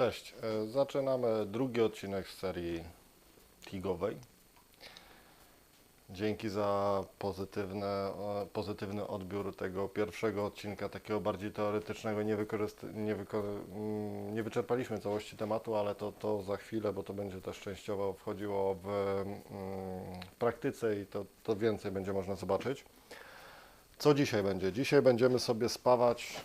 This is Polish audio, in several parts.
Cześć. E, Zaczynamy drugi odcinek z serii Tigowej. Dzięki za pozytywne, pozytywny odbiór tego pierwszego odcinka, takiego bardziej teoretycznego. Nie, nie, mm, nie wyczerpaliśmy całości tematu, ale to, to za chwilę, bo to będzie też częściowo wchodziło w mm, praktyce i to, to więcej będzie można zobaczyć. Co dzisiaj będzie? Dzisiaj będziemy sobie spawać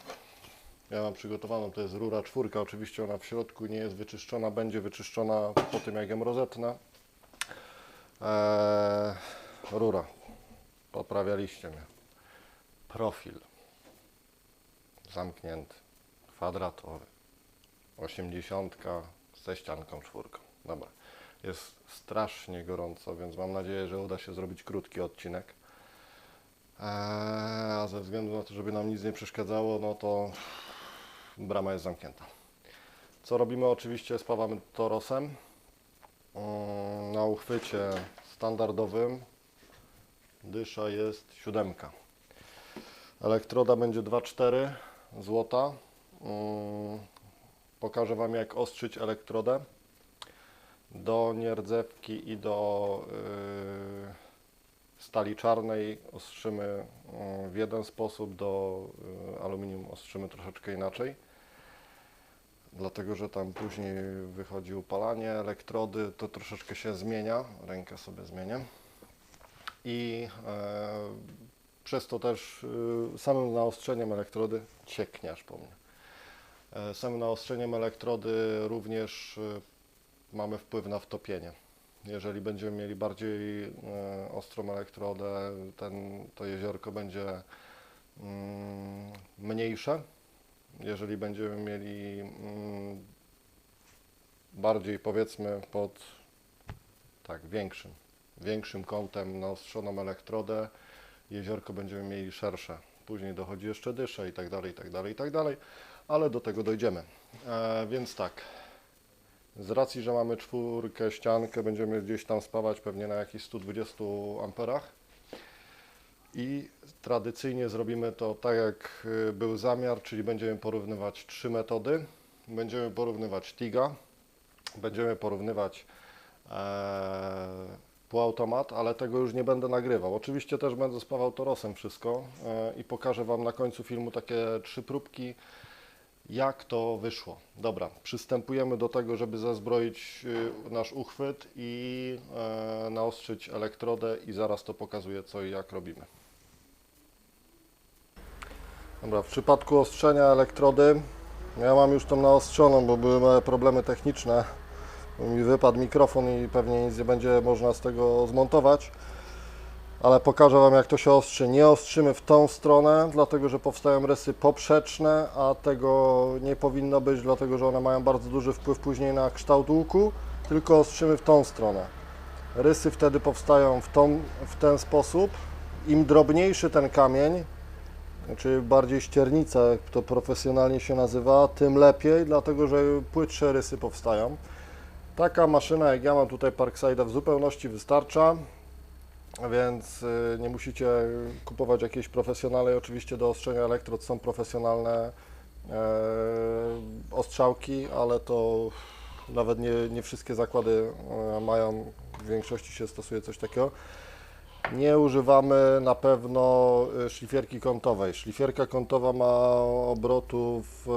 ja mam przygotowaną, to jest rura czwórka, oczywiście ona w środku nie jest wyczyszczona, będzie wyczyszczona po tym jak ją rozetnę. Eee, rura, poprawialiście mnie. Profil, zamknięty, kwadratowy, 80 ze ścianką czwórką. Dobra, jest strasznie gorąco, więc mam nadzieję, że uda się zrobić krótki odcinek. Eee, a ze względu na to, żeby nam nic nie przeszkadzało, no to brama jest zamknięta. Co robimy? Oczywiście spawamy torosem Mm, na uchwycie standardowym. Dysza jest siódemka. Elektroda będzie 2,4 złota. Mm, Pokażę Wam jak ostrzyć elektrodę do nierdzewki i do yy, stali czarnej ostrzymy mm, w jeden sposób, do y, aluminium ostrzymy troszeczkę inaczej. Dlatego, że tam później wychodzi upalanie elektrody, to troszeczkę się zmienia. Rękę sobie zmienię. I e, przez to też y, samym naostrzeniem elektrody ciekniasz po mnie. E, samym naostrzeniem elektrody również y, mamy wpływ na wtopienie. Jeżeli będziemy mieli bardziej e, ostrą elektrodę, ten, to jeziorko będzie mm, mniejsze. Jeżeli będziemy mieli mm, bardziej powiedzmy pod tak większym, większym kątem naostrzoną elektrodę, jeziorko będziemy mieli szersze. Później dochodzi jeszcze dysze i tak dalej, i tak dalej, i tak dalej, ale do tego dojdziemy. E, więc tak, z racji, że mamy czwórkę ściankę, będziemy gdzieś tam spawać pewnie na jakichś 120 amperach. I tradycyjnie zrobimy to tak, jak y, był zamiar, czyli będziemy porównywać trzy metody. Będziemy porównywać TIGA, będziemy porównywać e, półautomat, ale tego już nie będę nagrywał. Oczywiście też będę spawał torosem wszystko e, i pokażę Wam na końcu filmu takie trzy próbki, jak to wyszło. Dobra, przystępujemy do tego, żeby zezbroić y, nasz uchwyt i e, naostrzyć elektrodę i zaraz to pokazuję co i jak robimy. Dobra, w przypadku ostrzenia elektrody ja mam już tą naostrzoną, bo były problemy techniczne. Mi wypadł mikrofon i pewnie nic nie będzie można z tego zmontować. Ale pokażę Wam jak to się ostrzy. Nie ostrzymy w tą stronę, dlatego że powstają rysy poprzeczne, a tego nie powinno być, dlatego że one mają bardzo duży wpływ później na kształt łuku, tylko ostrzymy w tą stronę. Rysy wtedy powstają w, tą, w ten sposób. Im drobniejszy ten kamień, czy bardziej ściernica, jak to profesjonalnie się nazywa, tym lepiej, dlatego że płytsze rysy powstają. Taka maszyna jak ja mam tutaj Parkside'a w zupełności wystarcza, więc y, nie musicie kupować jakiejś profesjonalnej. Oczywiście do ostrzenia elektrod są profesjonalne e, ostrzałki, ale to nawet nie, nie wszystkie zakłady e, mają, w większości się stosuje coś takiego. Nie używamy na pewno y, szlifierki kątowej. Szlifierka kątowa ma obrotu w,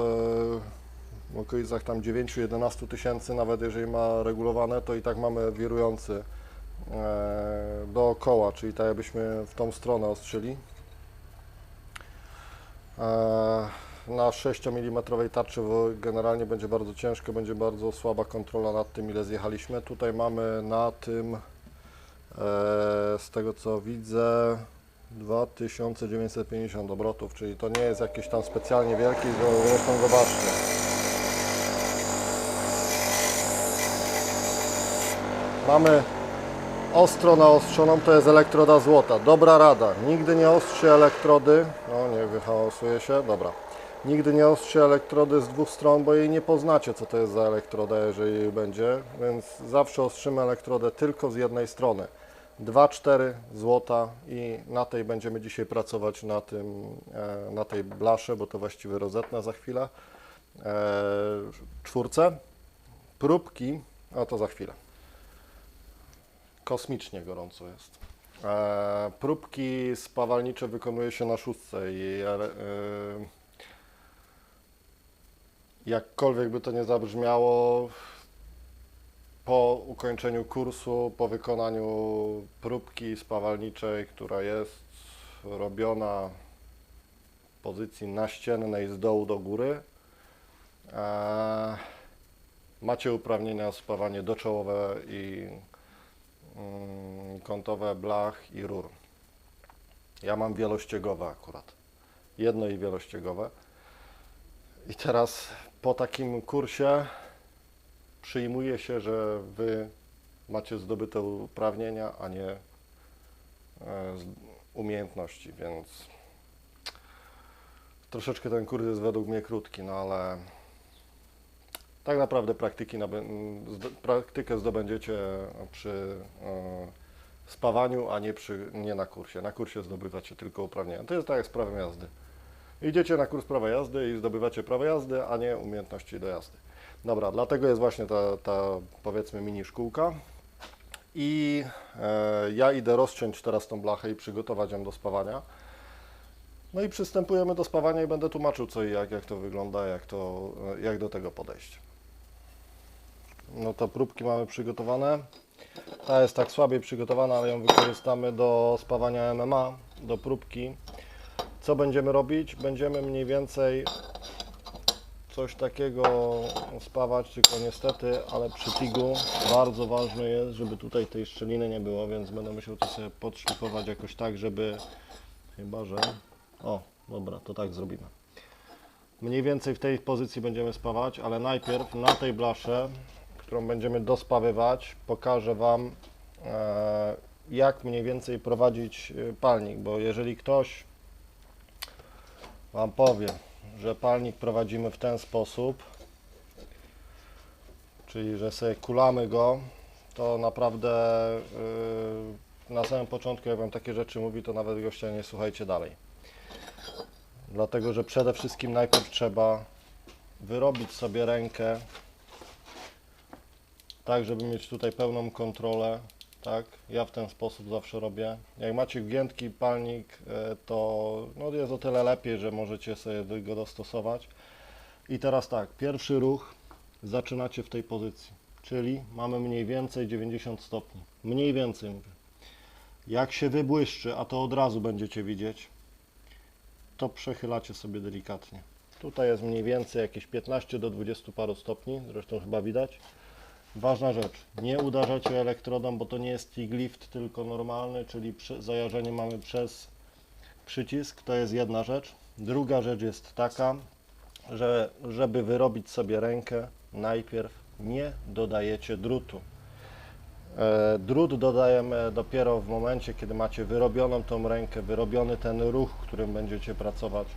e, okolicach tam 9-11 tysięcy, nawet jeżeli ma regulowane, to i tak mamy wirujący e, dookoła, czyli tak jakbyśmy w tą stronę ostrzyli. E, na 6 mm tarczy generalnie będzie bardzo ciężko, będzie bardzo słaba kontrola nad tym, ile zjechaliśmy. Tutaj mamy na tym, z tego co widzę, 2950 obrotów, czyli to nie jest jakieś tam specjalnie wielkie, zresztą zobaczcie. Mamy ostro naostrzoną, to jest elektroda złota. Dobra rada, nigdy nie ostrzy elektrody, no nie wyhałasuje się, dobra. Nigdy nie ostrzy elektrody z dwóch stron, bo jej nie poznacie, co to jest za elektroda, jeżeli jej będzie, więc zawsze ostrzymy elektrodę tylko z jednej strony. 2,4 złota i na tej będziemy dzisiaj pracować na, tym, e, na tej blasze, bo to właściwie rozetnę za chwilę, e, czwórce. Próbki, a to za chwilę. Kosmicznie gorąco jest. E, próbki spawalnicze wykonuje się na szóstce i jakkolwiek by to nie zabrzmiało, po ukończeniu kursu, po wykonaniu próbki spawalniczej, która jest robiona w pozycji naściennej z dołu do góry, e, macie uprawnienia spawanie doczołowe i mm, kątowe blach i rur. Ja mam wielościegowe akurat. Jedno i wielościegowe. I teraz po takim kursie przyjmuje się, że Wy macie zdobyte uprawnienia, a nie e, umiejętności, więc troszeczkę ten kurs jest według mnie krótki, no ale tak naprawdę praktyki praktykę zdobędziecie przy e, spawaniu, a nie, przy, nie na kursie. Na kursie zdobywacie tylko uprawnienia. To jest tak jak z prawem jazdy. Idziecie na kurs prawa jazdy i zdobywacie prawo jazdy, a nie umiejętności do jazdy. Dobra, dlatego jest właśnie ta, ta powiedzmy mini szkółka. I e, ja idę rozciąć teraz tą blachę i przygotować ją do spawania. No i przystępujemy do spawania i będę tłumaczył co i jak, jak to wygląda, jak, to, e, jak do tego podejść. No to próbki mamy przygotowane. Ta jest tak słabiej przygotowana, ale ją wykorzystamy do spawania MMA, do próbki. Co będziemy robić? Będziemy mniej więcej coś takiego spawać, tylko niestety, ale przy tigu bardzo ważne jest, żeby tutaj tej szczeliny nie było, więc będę musiał to sobie podszlifować jakoś tak, żeby chyba, że... O, dobra, to tak zrobimy. Mniej więcej w tej pozycji będziemy spawać, ale najpierw na tej blasze, którą będziemy dospawywać, pokażę Wam e, jak mniej więcej prowadzić e, palnik, bo jeżeli ktoś Wam powie, że palnik prowadzimy w ten sposób, czyli że sobie kulamy go, to naprawdę yy, na samym początku, jak Wam takie rzeczy mówi, to nawet gościa nie słuchajcie dalej. Dlatego, że przede wszystkim najpierw trzeba wyrobić sobie rękę, tak, żeby mieć tutaj pełną kontrolę. Tak, ja w ten sposób zawsze robię. Jak macie giętki palnik, e, to no jest o tyle lepiej, że możecie sobie go dostosować. I teraz tak, pierwszy ruch zaczynacie w tej pozycji, czyli mamy mniej więcej 90 stopni. Mniej więcej mówię. Jak się wybłyszczy, a to od razu będziecie widzieć, to przechylacie sobie delikatnie. Tutaj jest mniej więcej jakieś 15 do 20 paru stopni, zresztą chyba widać. Ważna rzecz, nie uderzacie elektrodą, bo to nie jest TIG lift, tylko normalny, czyli przy, zajarzenie mamy przez przycisk, to jest jedna rzecz. Druga rzecz jest taka, że żeby wyrobić sobie rękę, najpierw nie dodajecie drutu. E, Drut dodajemy dopiero w momencie, kiedy macie wyrobioną tą rękę, wyrobiony ten ruch, którym będziecie pracować.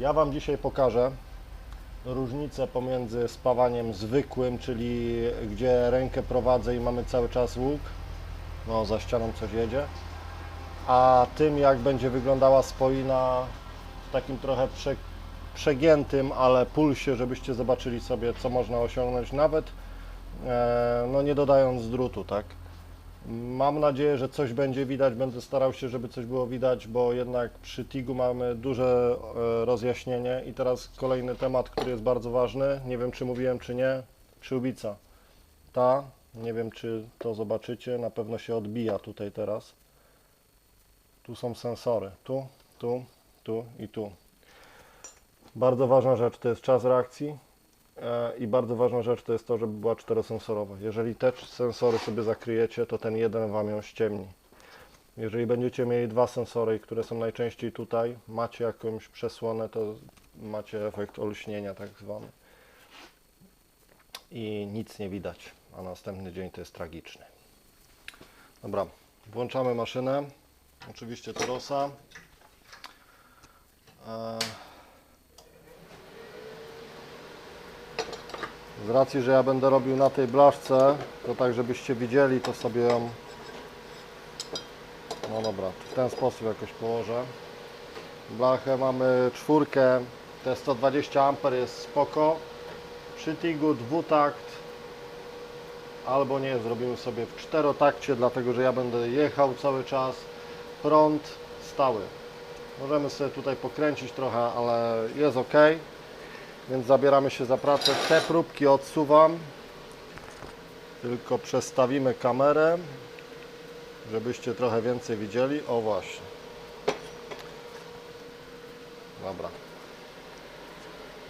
Ja Wam dzisiaj pokażę różnicę pomiędzy spawaniem zwykłym, czyli gdzie rękę prowadzę i mamy cały czas łuk, no za ścianą coś jedzie, a tym jak będzie wyglądała spoina w takim trochę prze, przegiętym, ale pulsie, żebyście zobaczyli sobie co można osiągnąć, nawet e, no nie dodając drutu, tak. Mam nadzieję, że coś będzie widać. Będę starał się, żeby coś było widać, bo jednak przy TIG-u mamy duże e, rozjaśnienie. I teraz kolejny temat, który jest bardzo ważny. Nie wiem, czy mówiłem, czy nie. Przyłbica. Ta, nie wiem, czy to zobaczycie, na pewno się odbija tutaj teraz. Tu są sensory. Tu, tu, tu i tu. Bardzo ważna rzecz to jest czas reakcji. E, I bardzo ważna rzecz to jest to, żeby była czterosensorowa. Jeżeli te sensory sobie zakryjecie, to ten jeden Wam ją ściemni. Jeżeli będziecie mieli dwa sensory, które są najczęściej tutaj, macie jakąś przesłonę, to macie efekt olśnienia tak zwany. I nic nie widać, a następny dzień to jest tragiczny. Dobra, włączamy maszynę. Oczywiście Torosa. E, Z racji, że ja będę robił na tej blaszce, to tak żebyście widzieli, to sobie ją no dobra, w ten sposób jakoś położę. Blachę mamy czwórkę, te 120 A jest spoko. Przy TIG-u dwutakt albo nie, zrobimy sobie w czterotakcie, dlatego że ja będę jechał cały czas, prąd stały. Możemy sobie tutaj pokręcić trochę, ale jest ok, więc zabieramy się za pracę. Te próbki odsuwam, tylko przestawimy kamerę, żebyście trochę więcej widzieli. O właśnie. Dobra.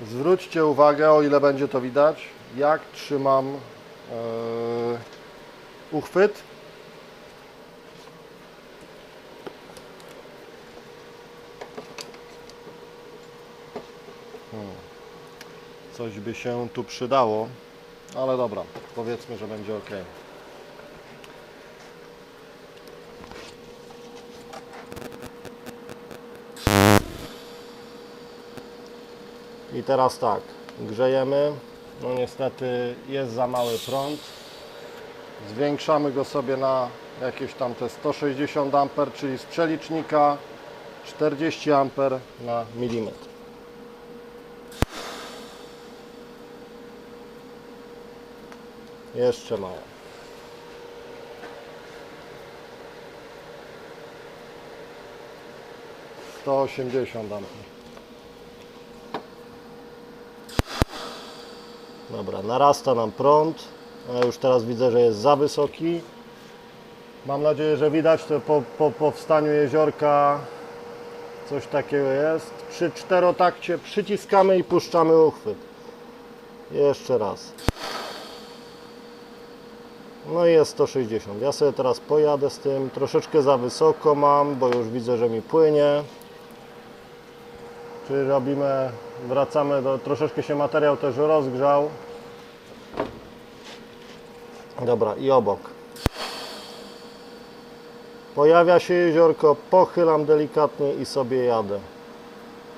Zwróćcie uwagę, o ile będzie to widać, jak trzymam yy, uchwyt. Coś by się tu przydało, ale dobra, powiedzmy, że będzie ok. I teraz tak, grzejemy. No niestety jest za mały prąd. Zwiększamy go sobie na jakieś tam te 160 A, czyli z przelicznika 40 A na milimetr. Jeszcze mało. Sto osiemdziesiąt ampere. Dobra, narasta nam prąd. Ja już teraz widzę, że jest za wysoki. Mam nadzieję, że widać to po, po powstaniu jeziorka coś takiego jest. Przy czterotakcie przyciskamy i puszczamy uchwyt. Jeszcze raz. No i jest 160. Ja sobie teraz pojadę z tym. Troszeczkę za wysoko mam, bo już widzę, że mi płynie. Czyli robimy, wracamy do, troszeczkę się materiał też rozgrzał. Dobra, i obok. Pojawia się jeziorko, pochylam delikatnie i sobie jadę.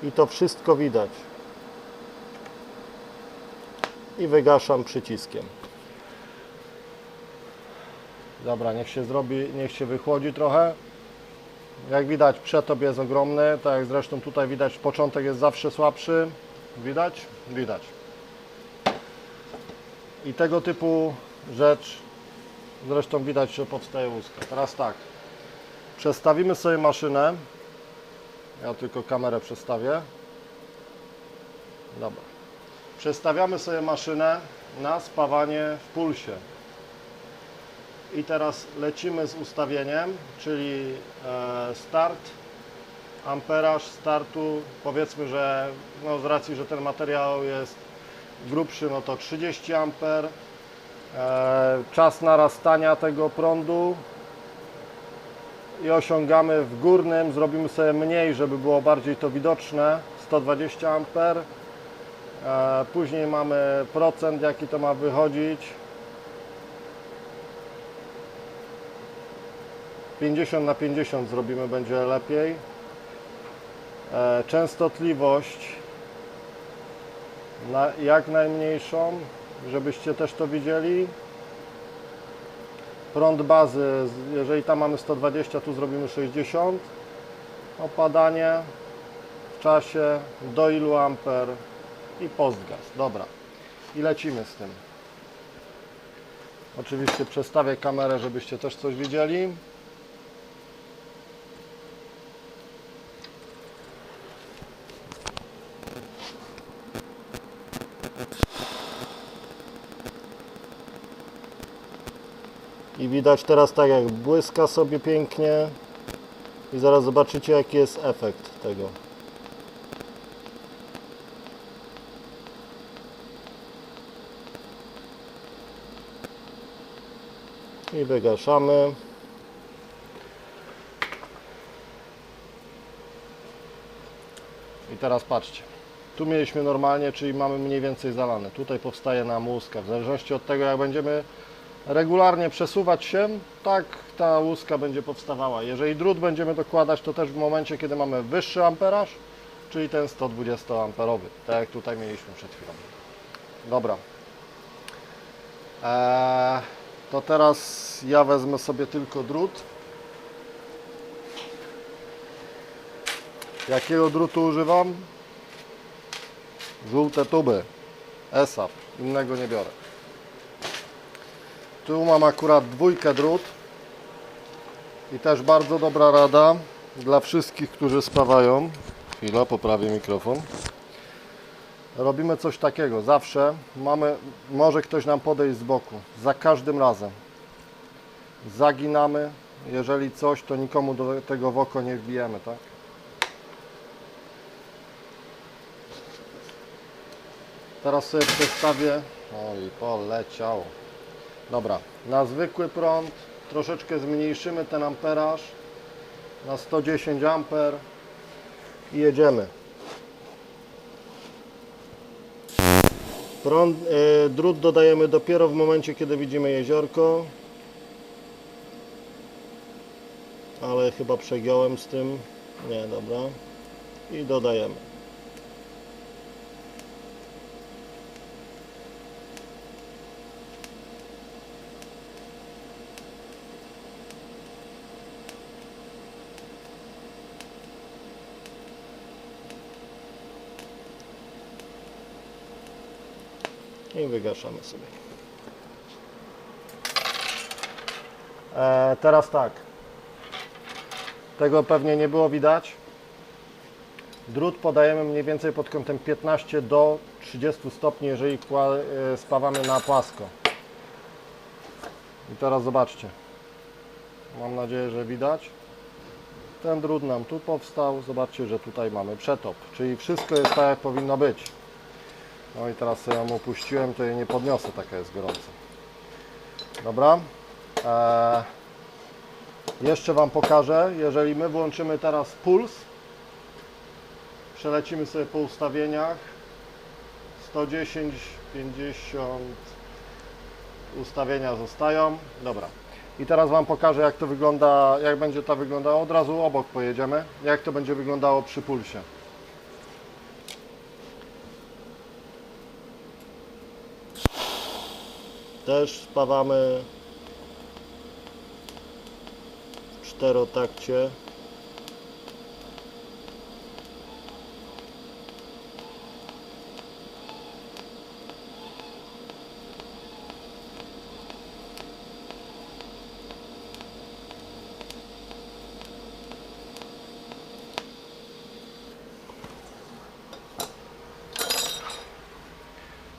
I to wszystko widać. I wygaszam przyciskiem. Dobra, niech się zrobi, niech się wychłodzi trochę. Jak widać, przetop jest ogromny, tak jak zresztą tutaj widać, początek jest zawsze słabszy. Widać? Widać. I tego typu rzecz, zresztą widać, że powstaje łuska. Teraz tak, przestawimy sobie maszynę. Ja tylko kamerę przestawię. Dobra. Przestawiamy sobie maszynę na spawanie w pulsie. I teraz lecimy z ustawieniem, czyli e, start, amperaż startu, powiedzmy, że no z racji, że ten materiał jest grubszy, no to 30 amper. E, czas narastania tego prądu i osiągamy w górnym, zrobimy sobie mniej, żeby było bardziej to widoczne, 120 amper. E, później mamy procent, jaki to ma wychodzić. 50 na 50 zrobimy, będzie lepiej. E, Częstotliwość na jak najmniejszą, żebyście też to widzieli. Prąd bazy, jeżeli tam mamy 120, tu zrobimy 60. Opadanie w czasie, do ilu amper i postgaz. Dobra. I lecimy z tym. Oczywiście przestawię kamerę, żebyście też coś widzieli. I widać teraz tak jak błyska sobie pięknie i zaraz zobaczycie jaki jest efekt tego. I wygaszamy. I teraz patrzcie. Tu mieliśmy normalnie, czyli mamy mniej więcej zalane. Tutaj powstaje nam łuska. W zależności od tego, jak będziemy regularnie przesuwać się, tak ta łuska będzie powstawała. Jeżeli drut będziemy dokładać, to też w momencie, kiedy mamy wyższy amperaż, czyli ten 120 amperowy, tak jak tutaj mieliśmy przed chwilą. Dobra. Eee, to teraz ja wezmę sobie tylko drut. Jakiego drutu używam? Żółte tuby. ESAP. Innego nie biorę. Tu mam akurat dwójkę drut. I też bardzo dobra rada dla wszystkich, którzy spawają. Chwila, poprawię mikrofon. Robimy coś takiego. Zawsze mamy, może ktoś nam podejść z boku. Za każdym razem. Zaginamy. Jeżeli coś, to nikomu do tego w oko nie wbijemy, tak? Teraz sobie przestawię. Oj, poleciał. Dobra, na zwykły prąd troszeczkę zmniejszymy ten amperaż na 110 amper i jedziemy. Prąd, y, drut dodajemy dopiero w momencie, kiedy widzimy jeziorko. Ale chyba przegiąłem z tym. Nie, dobra. I dodajemy. I wygaszamy sobie. E, teraz tak. Tego pewnie nie było widać. Drut podajemy mniej więcej pod kątem 15 do 30 stopni, jeżeli e, spawamy na płasko. I teraz zobaczcie. Mam nadzieję, że widać. Ten drut nam tu powstał. Zobaczcie, że tutaj mamy przetop. Czyli wszystko jest tak, jak powinno być. No i teraz ją opuściłem, to jej nie podniosę, taka jest gorąca. Dobra. Eee, jeszcze Wam pokażę, jeżeli my włączymy teraz puls, przelecimy sobie po ustawieniach 110, 50 ustawienia zostają. Dobra. I teraz Wam pokażę jak to wygląda, jak będzie to wyglądało. Od razu obok pojedziemy, jak to będzie wyglądało przy pulsie. Też spawamy w czterotakcie.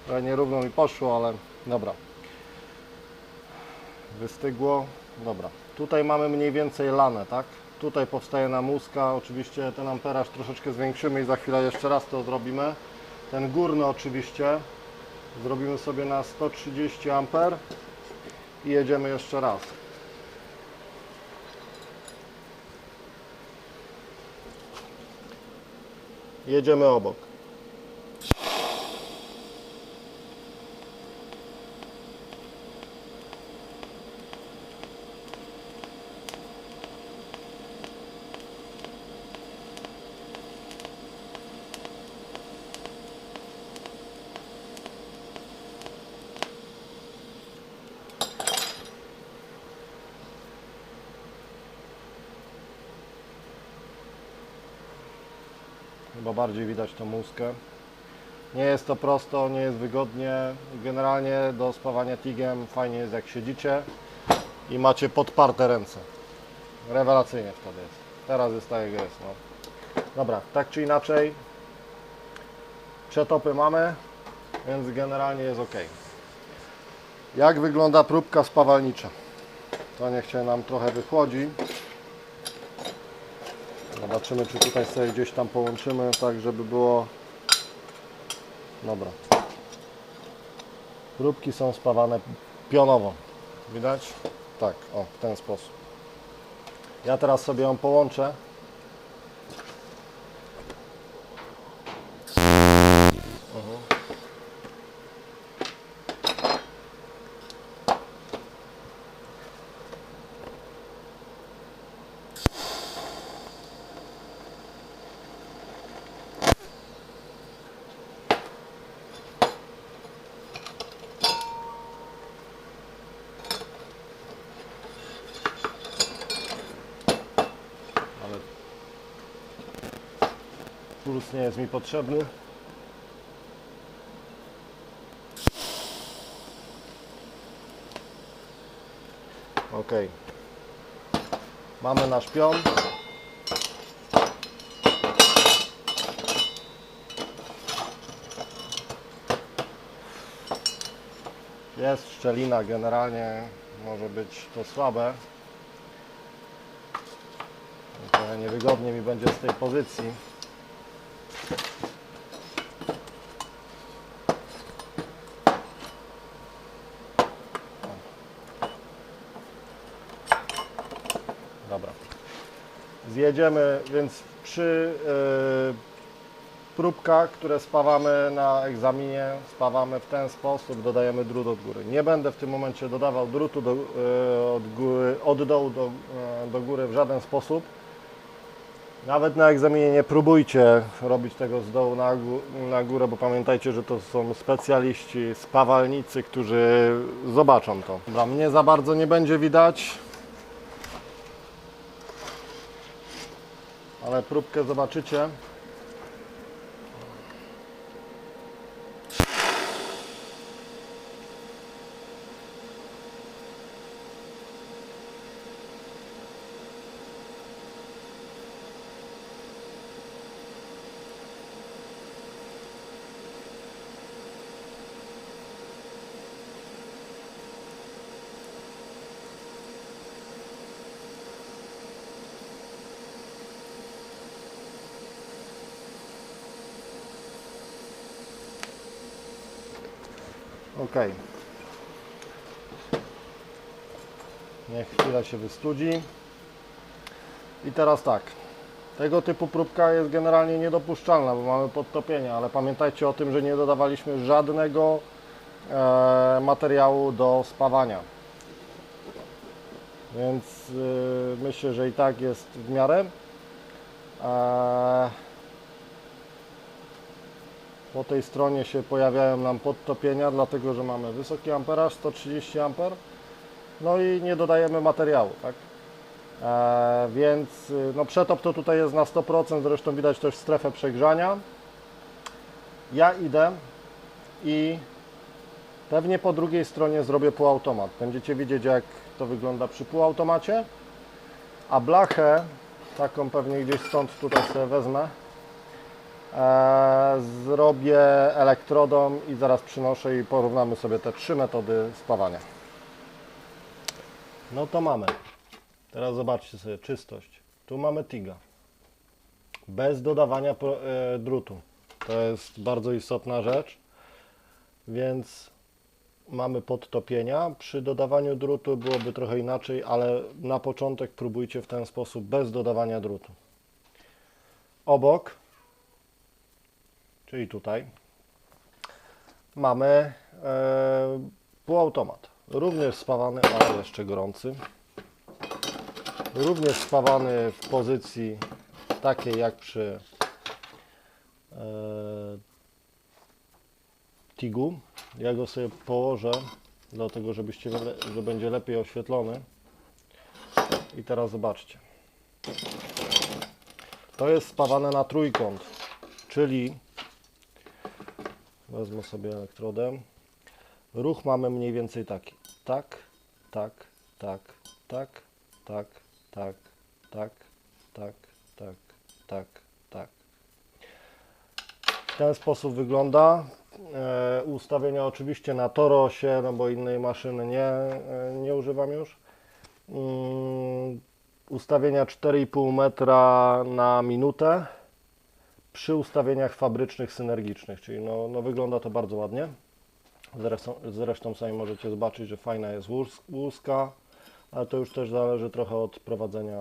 Trochę nierówno mi poszło, ale dobra. Wystygło. Dobra. Tutaj mamy mniej więcej lanę, tak? Tutaj powstaje nam. Oczywiście ten amperaż troszeczkę zwiększymy i za chwilę jeszcze raz to zrobimy. Ten górny oczywiście zrobimy sobie na 130 amper i jedziemy jeszcze raz. Jedziemy obok. Chyba bardziej widać tą muskę. Nie jest to prosto, nie jest wygodnie. Generalnie do spawania tigiem fajnie jest jak siedzicie i macie podparte ręce. Rewelacyjnie wtedy jest. Teraz jest tak jak jest. No. Dobra, tak czy inaczej przetopy mamy, więc generalnie jest ok. Jak wygląda próbka spawalnicza? To niech się nam trochę wychłodzi. Zobaczymy, czy tutaj sobie gdzieś tam połączymy, tak żeby było... Dobra. Próbki są spawane pionowo. Widać? Tak, o, w ten sposób. Ja teraz sobie ją połączę. Mhm. ale puls nie jest mi potrzebny. Ok. Mamy nasz pion. Jest szczelina, generalnie może być to słabe. Niewygodnie mi będzie z tej pozycji. Dobra. Zjedziemy, więc przy y, próbkach, które spawamy na egzaminie, spawamy w ten sposób, dodajemy drut od góry. Nie będę w tym momencie dodawał drutu do, y, od, góry, od dołu do, y, do góry w żaden sposób. Nawet na egzaminie nie próbujcie robić tego z dołu na, gó- na górę, bo pamiętajcie, że to są specjaliści, spawalnicy, którzy zobaczą to. Dla mnie za bardzo nie będzie widać, ale próbkę zobaczycie. Ok. Niech chwila się wystudzi. I teraz tak. Tego typu próbka jest generalnie niedopuszczalna, bo mamy podtopienie, ale pamiętajcie o tym, że nie dodawaliśmy żadnego e, materiału do spawania. Więc y, myślę, że i tak jest w miarę. E, po tej stronie się pojawiają nam podtopienia, dlatego że mamy wysoki amperaż 130 A. No i nie dodajemy materiału, tak? E, więc y, no przetop to tutaj jest na 100%, zresztą widać też strefę przegrzania. Ja idę i pewnie po drugiej stronie zrobię półautomat. Będziecie widzieć jak to wygląda przy półautomacie. A blachę, taką pewnie gdzieś stąd tutaj sobie wezmę, zrobię elektrodą i zaraz przynoszę i porównamy sobie te trzy metody spawania. No to mamy. Teraz zobaczcie sobie czystość. Tu mamy TIGA. Bez dodawania e, drutu. To jest bardzo istotna rzecz. Więc mamy podtopienia. Przy dodawaniu drutu byłoby trochę inaczej, ale na początek próbujcie w ten sposób bez dodawania drutu. Obok, czyli tutaj, mamy e, półautomat. Również spawany, ale jeszcze gorący. Również spawany w pozycji takiej jak przy e, Tigu. Ja go sobie położę, dlatego żebyście, że będzie lepiej oświetlony. I teraz zobaczcie. To jest spawane na trójkąt, czyli wezmę sobie elektrodę. Ruch mamy mniej więcej taki. Tak, tak, tak, tak, tak, tak, tak, tak, tak, tak, tak. W ten sposób wygląda. E, ustawienia oczywiście na Torosie, no bo innej maszyny nie, e, nie używam już. Mm, ustawienia 4,5 metra na minutę przy ustawieniach fabrycznych, synergicznych, czyli no, no wygląda to bardzo ładnie. Zresztą, zresztą sami możecie zobaczyć, że fajna jest łus- łuska, ale to już też zależy trochę od prowadzenia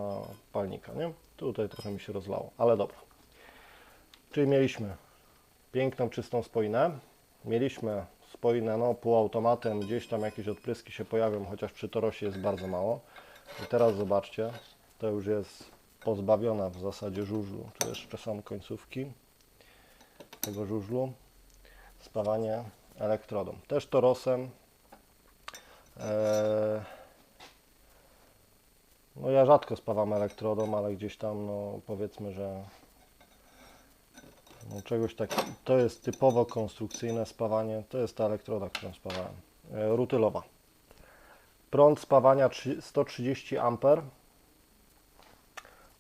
palnika, nie? Tutaj trochę mi się rozlało, ale dobra. Czyli mieliśmy piękną, czystą spoinę. Mieliśmy spoinę no, półautomatem, gdzieś tam jakieś odpryski się pojawią, chociaż przy Torosie jest bardzo mało. I teraz zobaczcie, to już jest pozbawiona w zasadzie żużlu. Tu jeszcze są końcówki tego żużlu. Spawanie elektrodą. Też Torosem. Eee, no ja rzadko spawam elektrodą, ale gdzieś tam no, powiedzmy, że no, czegoś tak. To jest typowo konstrukcyjne spawanie. To jest ta elektroda, którą spawałem. E, rutylowa. Prąd spawania trzy- 130 A.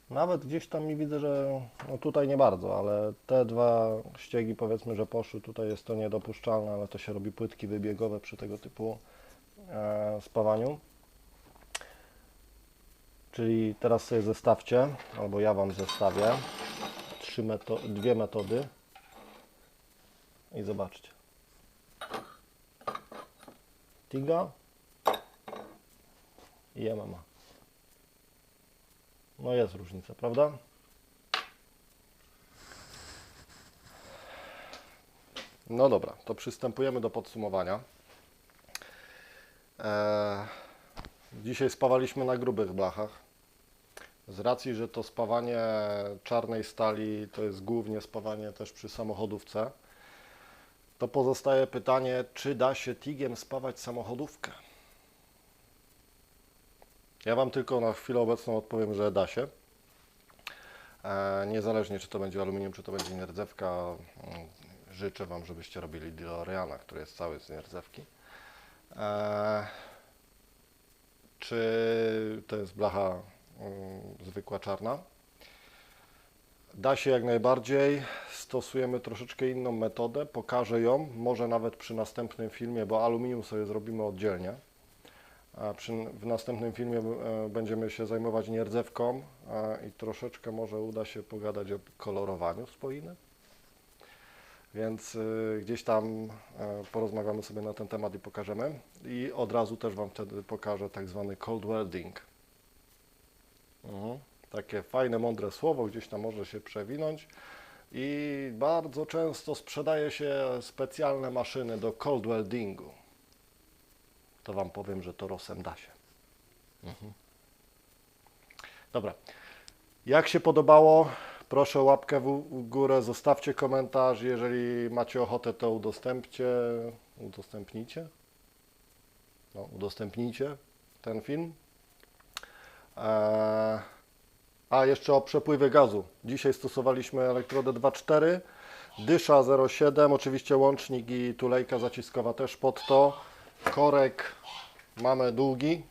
Nawet gdzieś tam mi widzę, że no tutaj nie bardzo, ale te dwa ściegi powiedzmy, że poszły. Tutaj jest to niedopuszczalne, ale to się robi płytki wybiegowe przy tego typu e, spawaniu. Czyli teraz sobie zestawcie, albo ja Wam zestawię trzy meto dwie metody i zobaczcie. Tiga i MMA. No jest różnica, prawda? No dobra, to przystępujemy do podsumowania. Eee, dzisiaj spawaliśmy na grubych blachach. Z racji, że to spawanie czarnej stali to jest głównie spawanie też przy samochodówce, to pozostaje pytanie, czy da się TIG-iem spawać samochodówkę? Ja Wam tylko na chwilę obecną odpowiem, że da się. E, niezależnie czy to będzie aluminium, czy to będzie nierdzewka, mm, życzę Wam, żebyście robili DeLoreana, który jest cały z nierdzewki. E, czy to jest blacha mm, zwykła czarna? Da się jak najbardziej. Stosujemy troszeczkę inną metodę. Pokażę ją, może nawet przy następnym filmie, bo aluminium sobie zrobimy oddzielnie. Przy, w następnym filmie e, będziemy się zajmować nierdzewką i troszeczkę może uda się pogadać o kolorowaniu spoiny. Więc y, gdzieś tam e, porozmawiamy sobie na ten temat i pokażemy. I od razu też Wam wtedy pokażę tak zwany cold welding. Mhm. Takie fajne, mądre słowo, gdzieś tam może się przewinąć. I bardzo często sprzedaje się specjalne maszyny do cold weldingu. To Wam powiem, że to rosem da się. Mhm. Dobra. Jak się podobało, proszę o łapkę w górę, zostawcie komentarz. Jeżeli macie ochotę, to udostępcie, udostępnijcie. No, udostępnijcie ten film. Eee, a jeszcze o przepływie gazu. Dzisiaj stosowaliśmy elektrodę 2.4, dysza 0.7, oczywiście łącznik i tulejka zaciskowa też pod to. Korek mamy długi.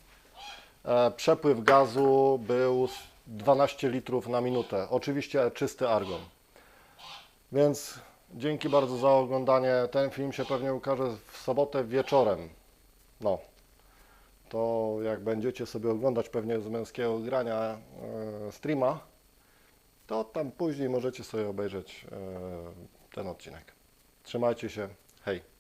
E, przepływ gazu był s- 12 litrów na minutę. Oczywiście czysty argon. Więc dzięki bardzo za oglądanie. Ten film się pewnie ukaże w sobotę wieczorem. No. To jak będziecie sobie oglądać pewnie z męskiego grania e, streama, to tam później możecie sobie obejrzeć e, ten odcinek. Trzymajcie się. Hej.